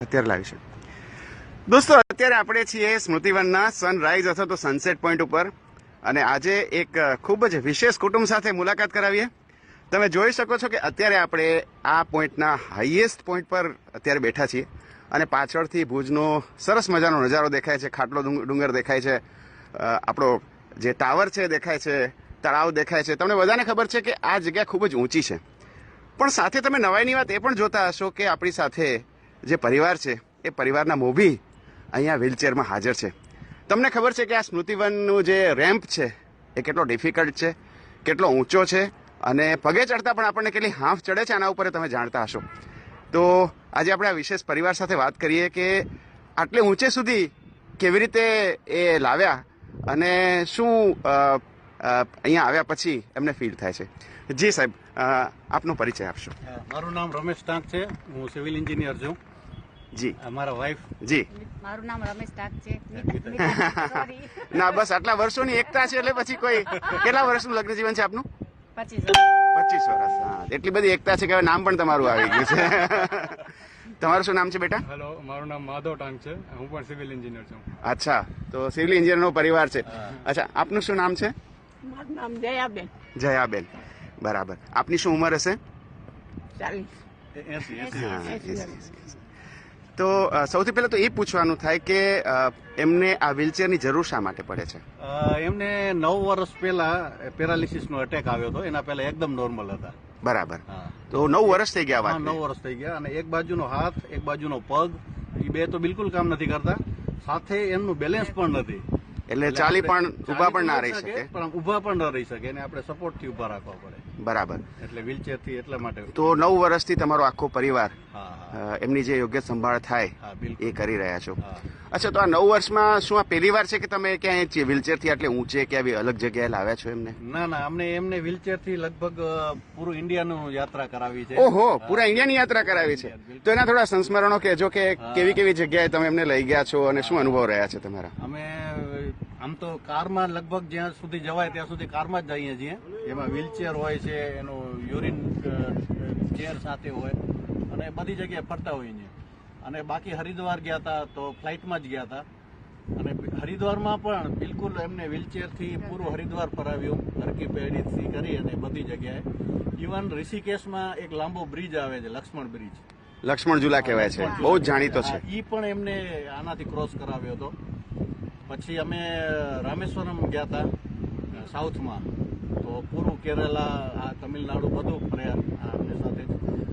અત્યારે લાવી છે દોસ્તો, અત્યારે આપણે છીએ સ્મૃતિવનના સનરાઈઝ અથવા તો સનસેટ પોઈન્ટ ઉપર અને આજે એક ખૂબ જ વિશેષ કુટુંબ સાથે મુલાકાત કરાવીએ. તમે જોઈ શકો છો કે અત્યારે આપણે આ પોઈન્ટના હાઈએસ્ટ પોઈન્ટ પર અત્યારે બેઠા છીએ અને પાછળથી ભુજનો સરસ મજાનો નજારો દેખાય છે, ખાટલો ડુંગ- ડુંગર દેખાય છે આપણો જે ટાવર છે દેખાય છે, તળાવ દેખાય છે. તમને બધાને ખબર છે કે આ જગ્યા ખૂબ જ ઊંચી છે. પણ સાથે તમે નવાઈની વાત એ પણ જોતા હશો કે આપણી સાથે જે પરિવાર છે, એ પરિવારના મોભી અહીંયા વ્હીલચેરમાં હાજર છે. તમને ખબર છે કે આ સ્મૃતિવનનું જે રેમ્પ છે, એ કેટલો ડિફિકલ્ટ છે, કેટલો ઊંચો છે અને પગે ચડતા પણ આપણને કેટલી હાંફ ચડે છે આના ઉપર તમે જાણતા હશો. તો આજે આપણે આ વિશેષ પરિવાર સાથે વાત કરીએ કે આટલે ઊંચે સુધી કેવી રીતે એ લાવ્યા અને શું અહીંયા આવ્યા પછી એમને ફીલ થાય છે. જી સાહેબ આપનો પરિચય આપશો. મારું નામ રમેશ ટાંક છે. હું સિવિલ એન્જિનિયર છું. જી. અમારા મારા વાઈફ જી. મારું નામ રમેશ ટાક છે. ના બસ આટલા વર્ષોની એકતા છે એટલે પછી કોઈ કેટલા વર્ષનું લગ્ન જીવન છે આપનું? પચીસ વર્ષ. પચીસ વર્ષ હા. એટલી બધી એકતા છે કે હવે નામ પણ તમારું આવી ગયું છે. તમારું શું નામ છે બેટા? હેલો મારું નામ માધવ ટાંગ છે. હું પણ સિવિલ એન્જિનિયર છું. અચ્છા તો સિવિલ એન્જિનિયરનો પરિવાર છે. અચ્છા આપનું શું નામ છે? મારું નામ જયાબેન. જયાબેન. બરાબર. આપની શું ઉંમર હશે. તો સૌથી પહેલા તો એ પૂછવાનું થાય કે એમને આ વ્હીલચેરની જરૂર શા માટે પડે છે? એમને નવ વર્ષ પહેલા પેરાલિસિસનો એટેક અટેક આવ્યો હતો. એના પહેલા એકદમ નોર્મલ હતા. બરાબર. હા. તો નવ વર્ષ થઈ ગયા હા, નવ વર્ષ થઈ ગયા અને એક બાજુનો હાથ એક બાજુનો પગ એ બે તો બિલકુલ કામ નથી કરતા. સાથે એમનું બેલેન્સ પણ નથી. એટલે ચાલી પણ ઊભા પણ ના રહી શકે. પણ ઊભા પણ ન રહી શકે એને આપણે સપોર્ટથી ઊભા રાખવા પડે. બરાબર. એટલે વ્હીલચેરથી એટલા માટે તો નવ વર્ષથી તમારો આખો પરિવાર એમની જે યોગ્ય સંભાળ થાય એ કરી રહ્યા છો. અચ્છા તો આ નવ વર્ષમાં શું આ પહેલી વાર છે કે તમે ક્યાંય વ્હીલચેરથી આટલે ઊંચે કે આવી અલગ જગ્યાએ લાવ્યા છો એમને? ના ના અમને એમને વ્હીલચેરથી લગભગ પૂરું ઇન્ડિયાનું યાત્રા કરાવી છે. ઓહો પૂરા ઇન્ડિયાની યાત્રા કરાવી છે. તો એના થોડા સંસ્મરણો કહેજો કે કેવી કેવી જગ્યાએ તમે એમને લઈ ગયા છો અને શું અનુભવ રહ્યા છે તમારા? અમે આમ તો કારમાં લગભગ જ્યાં સુધી જવાય ત્યાં સુધી કારમાં જ જઈએ છીએ. એમાં વ્હીલચેર હોય છે એનો યુરિન ચેર સાથે હોય અને બધી જગ્યાએ ફરતા હોઈએ છીએ. અને બાકી હરિદ્વાર ગયા હતા તો ફ્લાઇટમાં જ ગયા હતા અને હરિદ્વારમાં પણ બિલકુલ એમને વ્હીલચેરથી પૂરું હરિદ્વાર ફરાવ્યું હરકી પેઢીથી કરી અને બધી જગ્યાએ. ઇવન ઋષિકેશમાં એક લાંબો બ્રિજ આવે છે લક્ષ્મણ બ્રિજ લક્ષ્મણ ઝુલા કહેવાય છે. બહુ જ જાણીતો છે. એ પણ એમને આનાથી ક્રોસ કરાવ્યો હતો. પછી અમે રામેશ્વરમ ગયા હતા સાઉથમાં. તો પૂરું કેરલા આ તમિલનાડુ બધું ફર્યા અમને સાથે.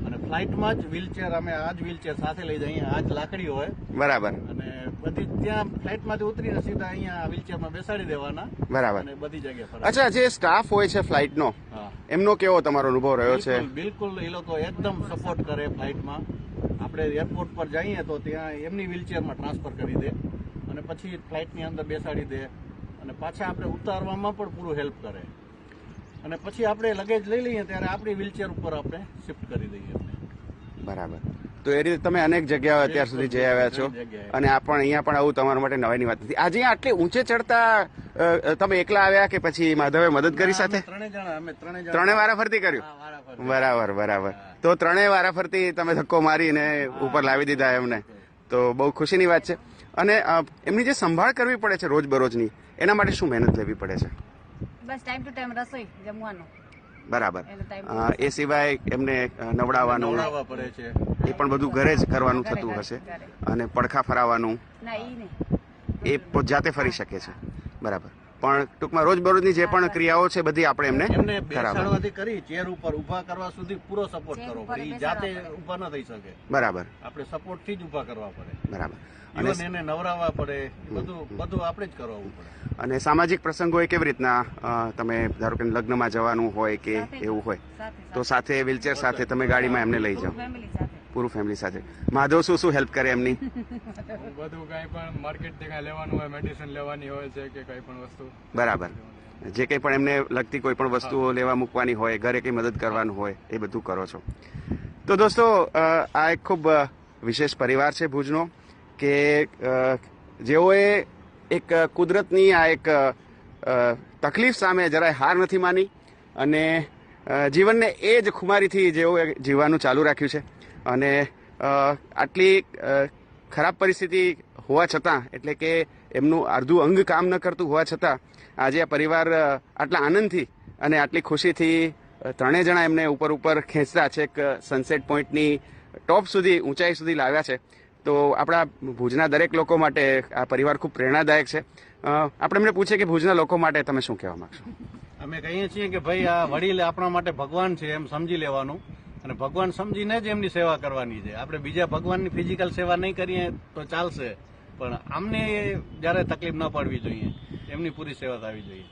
અને ફ્લાઇટમાં જ વ્હીલચેર અમે આ જ વ્હીલચેર સાથે લઈ જઈએ આ જ લાકડી હોય. બરાબર. અને બધી ત્યાં ફ્લાઇટમાંથી ઉતરીને સીધા અહીંયા વ્હીલચેરમાં બેસાડી દેવાના. બરાબર. અને બધી જગ્યાએ અચ્છા જે સ્ટાફ હોય છે ફ્લાઇટનો એમનો કેવો તમારો અનુભવ રહ્યો છે? બિલકુલ બિલકુલ એ લોકો એકદમ સપોર્ટ કરે ફ્લાઇટમાં. આપણે એરપોર્ટ પર જઈએ તો ત્યાં એમની વ્હીલચેરમાં ટ્રાન્સફર કરી દે. અને પછી ફ્લાઇટની અંદર બેસાડી દે અને પાછા આપણે ઉતારવામાં પણ પૂરું હેલ્પ કરે. અને પછી આપણે લગેજ લઈ લઈએ ત્યારે આપણી વ્હીલચેર ઉપર આપણે શિફ્ટ કરી દઈએ બરાબર. તો એ રીતે તમે અનેક જગ્યાઓ અત્યાર સુધી જઈ આવ્યા છો. અને આ પણ અહીંયા પણ આવું તમારા માટે નવાઈની વાત નથી. આજે આટલી ઊંચે ચડતા તમે એકલા આવ્યા કે પછી માધવે મદદ કરી સાથે? ત્રણે વારા ફરતી કર્યું? બરાબર બરાબર. તો ત્રણેય વારા ફરતી તમે ધક્કો મારીને ઉપર લાવી દીધા એમને. તો બહુ ખુશીની વાત છે. અને એમની જે સંભાળ કરવી પડે છે રોજબરોજની એના માટે શું મહેનત લેવી પડે છે? બસ ટાઈમ ટુ ટાઈમ રસોઈ જમવાનું. બરાબર. એ સિવાય એમને નવડાવવાનું પડે છે. એ પણ બધું ઘરે જ કરવાનું થતું હશે. અને પડખા ફરાવાનું ના ઈ નહીં. એ જાતે ફરી શકે છે. બરાબર. પણ ટૂંકમાં રોજબરોજની જે પણ ક્રિયાઓ છે બધી આપણે એમને એમને બેસાડવાથી કરી ચેર ઉપર ઊભા કરવા સુધી પૂરો સપોર્ટ કરો કરવો ઉપર પડે ઈ બેસાડવા જાતે. ઊભા ન થઈ શકે. બરાબર. આપણે સપોર્ટથી જ ઊભા કરવા પડે. બરાબર. અને એને નવરાવવા પડે બધું બધું આપણે જ કરાવવું પડે. અને સામાજિક પ્રસંગોએ કેવી રીતના તમે ધારો કે લગ્નમાં જવાનું હોય કે એવું હોય તો સાથે. વ્હીલચેર સાથે તમે ગાડીમાં એમને લઈ જાઓ. પૂરું ફેમિલી સાથે. માધવ શું શું હેલ્પ કરે એમની? બધું કઈ પણ માર્કેટથી કાંઈ લેવાનું હોય મેડિસિન લેવાની હોય છે કે કંઈ પણ વસ્તુ. બરાબર. જે કંઈ પણ એમને લગતી કોઈ પણ વસ્તુઓ લેવા મૂકવાની હોય ઘરે કંઈ મદદ કરવાનું હોય એ બધું કરો છો. તો દોસ્તો આ એક ખૂબ વિશેષ પરિવાર છે ભુજનો કે જેઓએ એક કુદરતની આ એક તકલીફ સામે જરાય હાર નથી માની અને જીવનને એ જ ખુમારીથી જેઓએ જીવવાનું ચાલુ રાખ્યું છે. અને આટલી ખરાબ પરિસ્થિતિ હોવા છતાં, એટલે કે એમનું અડધું અંગ કામ ન કરતું હોવા છતાં, આજે આ પરિવાર આટલા આનંદથી અને આટલી ખુશીથી ત્રણેય જણા એમને ઉપર ઉપર ખેંચતા છેક સનસેટ પોઈન્ટની ટોપ સુધી, ઊંચાઈ સુધી લાવ્યા છે. તો આપણા ભુજના દરેક લોકો માટે આ પરિવાર ખૂબ પ્રેરણાદાયક છે. આપણે એમને પૂછીએ કે ભુજના લોકો માટે તમે શું કહેવા માંગશો? અમે કહીએ છીએ કે ભાઈ આ વડીલ આપણા માટે ભગવાન છે એમ સમજી લેવાનું. અને ભગવાન સમજીને જ એમની સેવા કરવાની છે. આપણે બીજા ભગવાનની ફિઝિકલ સેવા નહીં કરીએ તો ચાલશે. પણ આમને જ્યારે તકલીફ ન પડવી જોઈએ. એમની પૂરી સેવા થવી જોઈએ.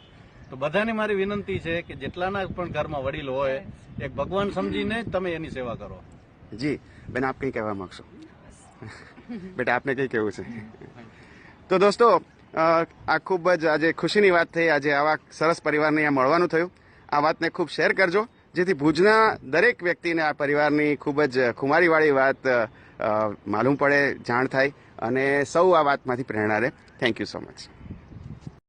તો બધાને મારી વિનંતી છે કે જેટલાના પણ ઘરમાં વડીલ હોય એક ભગવાન સમજીને જ તમે એની સેવા કરો. જી બેન આપ કંઈ કહેવા માંગશો? બેટા આપને કંઈ કહેવું છે? તો દોસ્તો આ ખૂબ જ આજે ખુશીની વાત થઈ. આજે આવા સરસ પરિવારને અહીંયા મળવાનું થયું. આ વાતને ખૂબ શેર કરજો, જેથી ભુજના દરેક વ્યક્તિને આ પરિવારની ખૂબ જ ખુમારીવાળી વાત માલુમ પડે, જાણ થાય અને સૌ આ વાતમાંથી પ્રેરણા લે થેન્ક યુ સો મચ